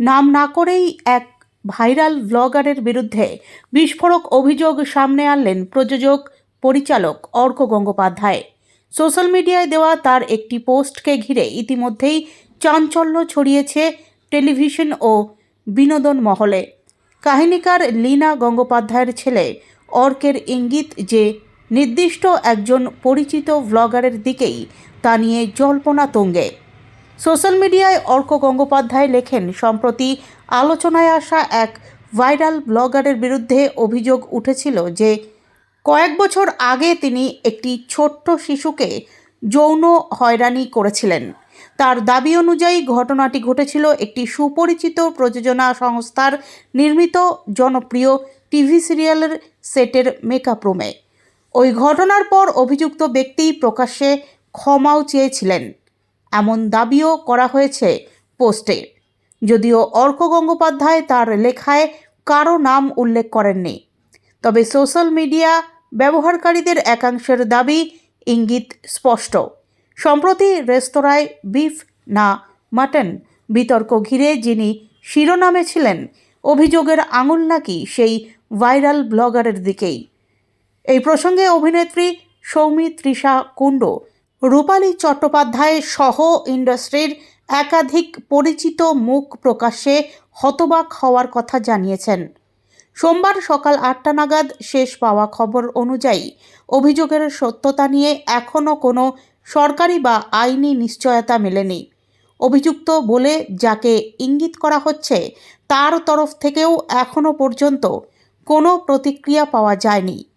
নাম না করেই এক ভাইরাল ব্লগারের বিরুদ্ধে বিস্ফোরক অভিযোগ সামনে আনলেন প্রযোজক, পরিচালক অর্ক গঙ্গোপাধ্যায়। সোশ্যাল মিডিয়ায় দেওয়া তার একটি পোস্টকে ঘিরে ইতিমধ্যেই চাঞ্চল্য ছড়িয়েছে টেলিভিশন ও বিনোদন মহলে। কাহিনীকার লীনা গঙ্গোপাধ্যায়ের ছেলে অর্কের ইঙ্গিত যে নির্দিষ্ট একজন পরিচিত ভ্লগারের দিকেই তা নিয়ে জল্পনা তুঙ্গে। সোশ্যাল মিডিয়ায় অর্ক গঙ্গোপাধ্যায় লেখেন, সম্প্রতি আলোচনায় আসা এক ভাইরাল ব্লগারের বিরুদ্ধে অভিযোগ উঠেছিল যে কয়েক বছর আগে তিনি একটি ছোট্ট শিশুকে যৌন হয়রানি করেছিলেন। তার দাবি অনুযায়ী ঘটনাটি ঘটেছিল একটি সুপরিচিত প্রযোজনা সংস্থার নির্মিত জনপ্রিয় টিভি সিরিয়ালের সেটের মেকআপ রুমে। ওই ঘটনার পর অভিযুক্ত ব্যক্তি প্রকাশ্যে ক্ষমাও চেয়েছিলেন। এমন দাবিও করা হয়েছে পোস্টে। যদিও অর্ক গঙ্গোপাধ্যায় তার লেখায় কারও নাম উল্লেখ করেননি। তবে সোশ্যাল মিডিয়া ব্যবহারকারীদের একাংশের দাবি ইঙ্গিত স্পষ্ট। সম্প্রতি রেস্তোরাঁয় বিফ না মাটন বিতর্ক ঘিরে যিনি শিরোনামে ছিলেন, অভিযোগের আঙুল নাকি সেই ভাইরাল ব্লগারের দিকেই। এই প্রসঙ্গে অভিনেত্রী সৌমি তৃষা কুণ্ড রূপালী চট্টোপাধ্যায় সহ ইন্ডাস্ট্রির একাধিক পরিচিত মুখ প্রকাশ্যে হতবাক হওয়ার কথা জানিয়েছেন। সোমবার সকাল আটটা নাগাদ শেষ পাওয়া খবর অনুযায়ী অভিযোগের সত্যতা নিয়ে এখনও কোনো সরকারি বা আইনি নিশ্চয়তা মেলেনি। অভিযুক্ত বলে যাকে ইঙ্গিত করা হচ্ছে, তার তরফ থেকেও এখনও পর্যন্ত কোনো প্রতিক্রিয়া পাওয়া যায়নি।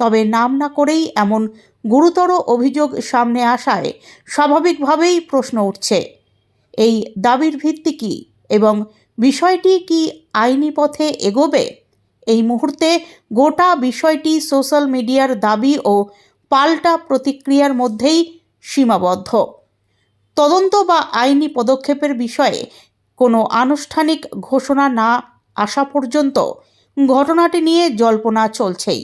তবে নাম না করেই এমন গুরুতর অভিযোগ সামনে আসায় স্বাভাবিকভাবেই প্রশ্ন উঠছে। এই দাবির ভিত্তি কী এবং বিষয়টি কি আইনি পথে এগোবে? এই মুহূর্তে গোটা বিষয়টি সোশ্যাল মিডিয়ার দাবি ও পাল্টা প্রতিক্রিয়ার মধ্যেই সীমাবদ্ধ। তদন্ত বা আইনি পদক্ষেপের বিষয়ে কোনো আনুষ্ঠানিক ঘোষণা না আসা পর্যন্ত ঘটনাটি নিয়ে জল্পনা চলছেই।